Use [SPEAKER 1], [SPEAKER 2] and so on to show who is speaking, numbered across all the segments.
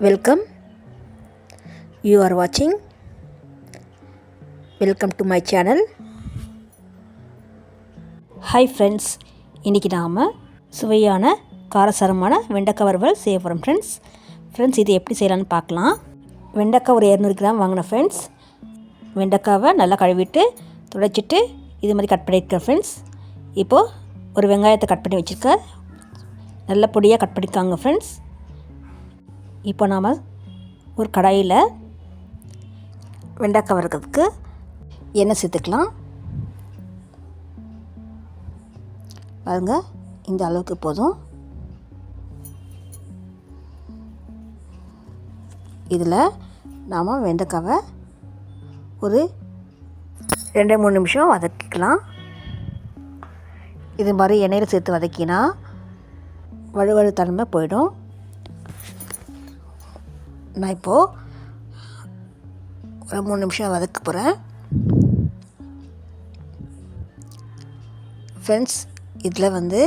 [SPEAKER 1] Welcome you are வாட்சிங் welcome to my channel hi friends இன்றைக்கி நாம் சுவையான காரசாரமான வெண்டைக்காய் வறுவல் செய்ய போகிறோம் ஃப்ரெண்ட்ஸ் ஃப்ரெண்ட்ஸ் இது எப்படி செய்யலான்னு பார்க்கலாம். வெண்டைக்காய் ஒரு இரநூறு கிராம் வாங்கினேன் ஃப்ரெண்ட்ஸ் வெண்டைக்காவை நல்லா கழுவிட்டு துடைச்சிட்டு இது மாதிரி கட் பண்ணியிருக்கேன் ஃப்ரெண்ட்ஸ் இப்போது ஒரு வெங்காயத்தை கட் பண்ணி வச்சுருக்கேன் நல்ல பொடியாக கட் பண்ணிக்காங்க ஃப்ரெண்ட்ஸ் இப்போ நாம் ஒரு கடாயில் வெண்டைக்காய் வறுக்கிறதுக்கு எண்ணெய் சேர்த்துக்கலாம். பாருங்க இந்த அளவுக்கு போதும். இதில் நாம் வெண்டைக்காவை ஒரு ரெண்டு மூணு நிமிஷம் வதக்கிக்கலாம். இது மாதிரி எண்ணெயில் சேர்த்து வதக்கினா வழுவழுத்தன்மை போயிடும். நான் இப்போது ஒரு மூணு நிமிஷம் வதக்க போகிறேன் ஃப்ரெண்ட்ஸ் இதில் வந்து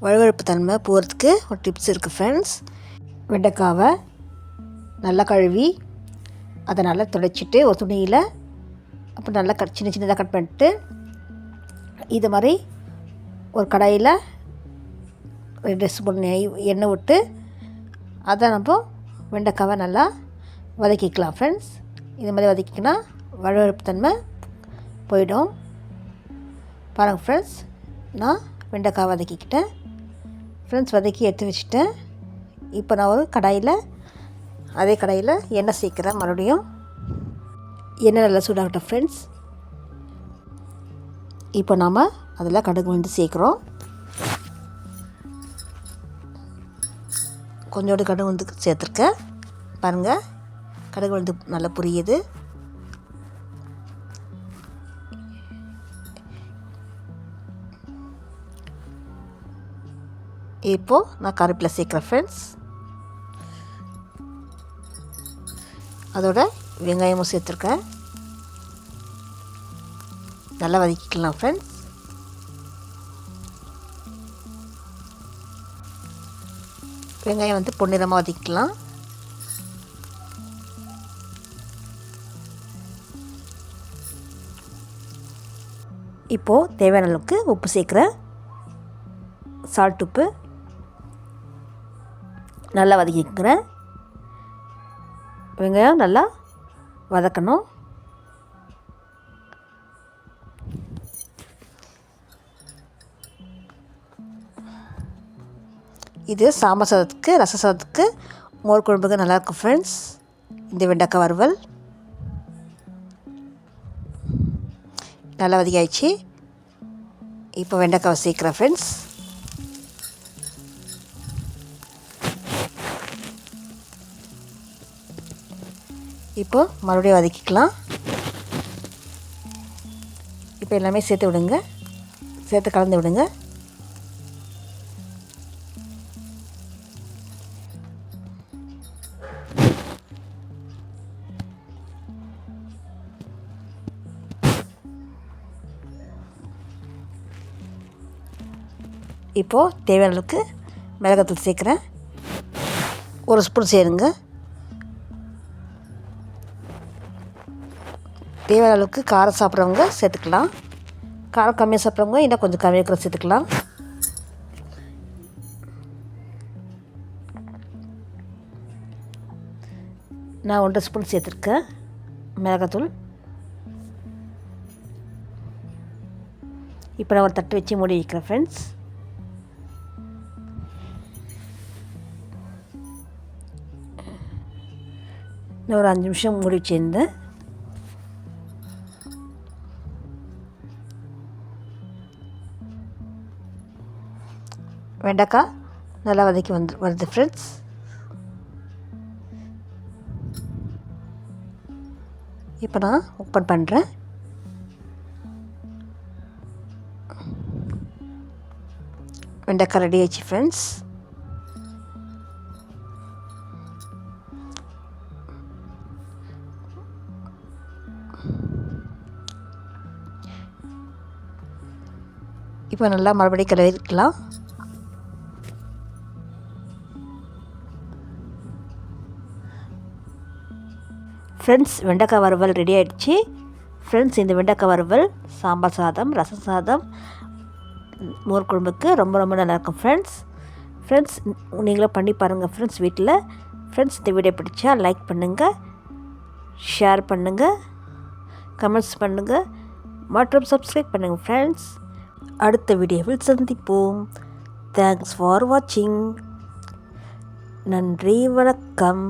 [SPEAKER 1] வழுவழுப்பு தன்மை போகிறதுக்கு ஒரு டிப்ஸ் இருக்குது ஃப்ரெண்ட்ஸ் வெண்டைக்காவை நல்லா கழுவி அதை நல்லா துடைச்சிட்டு ஒரு துணியில் அப்புறம் நல்லா கட் சின்ன சின்னதாக கட் பண்ணிட்டு இது மாதிரி ஒரு கடாயில் ரெண்டு ஸ்பூன் நெய் எண்ணெய் விட்டு அதை நம்ம வெண்டைக்காவை நல்லா வதக்கிக்கலாம் ஃப்ரெண்ட்ஸ் இது மாதிரி வதக்கிக்கினா வழுவழுப்பு தன்மை போயிடும். பாருங்கள் ஃப்ரெண்ட்ஸ் நான் வெண்டைக்காய் வதக்கிக்கிட்டேன். ஃப்ரெண்ட்ஸ் வதக்கி எடுத்து வச்சுட்டேன். இப்போ நான் ஒரு கடாயில் அதே கடாயில் எண்ணெய் சேர்க்குறேன் மறுபடியும். எண்ணெய் நல்லா சூடாகட்டும் ஃப்ரெண்ட்ஸ் இப்போ நாம் அதில் கடுகு வந்து சேர்க்குறோம். கொஞ்சோண்டு கடுகு வந்து சேர்த்துருக்கேன். பாருங்கள் கடுகு வந்து நல்லா புரியுது. இப்போது நான் கருப்பில் சேர்க்குறேன் ஃப்ரெண்ட்ஸ் அதோட வெங்காயமும் சேர்த்துருக்கேன். நல்லா வதக்கிக்கலாம் ஃப்ரெண்ட்ஸ் வெங்காயம் வந்து பொன்னிறமாக வதக்கிக்கலாம். இப்போது தேவையான அளவுக்கு உப்பு சேர்க்குறேன் சால்ட் உப்பு நல்லா வதக்கிக்கிறேன். வெங்காயம் நல்லா வதக்கணும். இது சாம்பார் சாதத்துக்கு ரச சாதத்துக்கு மோர் குழம்புக்கு நல்லாயிருக்கும் ஃப்ரெண்ட்ஸ் இந்த வெண்டைக்காய் வறுவல். நல்லா வதக்கியாச்சு. இப்போ வெண்டைக்காவை சேர்க்குறேன் ஃப்ரெண்ட்ஸ் இப்போ மறுபடியும் வதக்கிக்கலாம். இப்போ எல்லாமே சேர்த்து விடுங்க. சேர்த்து கலந்து விடுங்க. இப்போது தேவையான அளவுக்கு மிளகாத்தூள் சேர்க்குறேன். ஒரு ஸ்பூன் சேருங்க. தேவையான அளவுக்கு காரம் சாப்பிட்றவங்க சேர்த்துக்கலாம். காரம் கம்மியாக சாப்பிட்றவங்க இன்னும் கொஞ்சம் கம்மியாக கூட சேர்த்துக்கலாம். நான் ஒன்றரை ஸ்பூன் சேர்த்துருக்கேன். மிளகாத்தூள். இப்போ நான் ஒரு தட்டு வச்சு மூடி வைக்கிறேன் ஃப்ரெண்ட்ஸ் நான் ஒரு அஞ்சு நிமிஷம் மூடி வச்சுருந்தேன். வெண்டைக்காய் நல்லா வதக்கி வந்து வருது ஃப்ரெண்ட்ஸ் இப்போ நான் ஓப்பன் பண்ணுறேன் வெண்டைக்காய் ரெடி ஆச்சு ஃப்ரெண்ட்ஸ் இப்போ நல்லா மறுபடியும் கிளவிக்கலாம் ஃப்ரெண்ட்ஸ் வெண்டைக்காய் வறுவல் ரெடி ஆகிடுச்சு ஃப்ரெண்ட்ஸ் இந்த வெண்டைக்காய் வறுவல் சாம்பார் சாதம் ரசம் சாதம் மோர் குழம்புக்கு ரொம்ப ரொம்ப நல்லாயிருக்கும் ஃப்ரெண்ட்ஸ் ஃப்ரெண்ட்ஸ் நீங்களும் பண்ணி பாருங்கள் ஃப்ரெண்ட்ஸ் வீட்டில் ஃப்ரெண்ட்ஸ் இந்த வீடியோ பிடிச்சா லைக் பண்ணுங்கள் ஷேர் பண்ணுங்கள் கமெண்ட்ஸ் பண்ணுங்கள் மற்றும் சப்ஸ்கிரைப் பண்ணுங்கள் ஃப்ரெண்ட்ஸ் அடுத்த வீடியோவில் சந்திப்போம். தேங்க்ஸ் ஃபார் வாட்சிங் நன்றி வணக்கம்.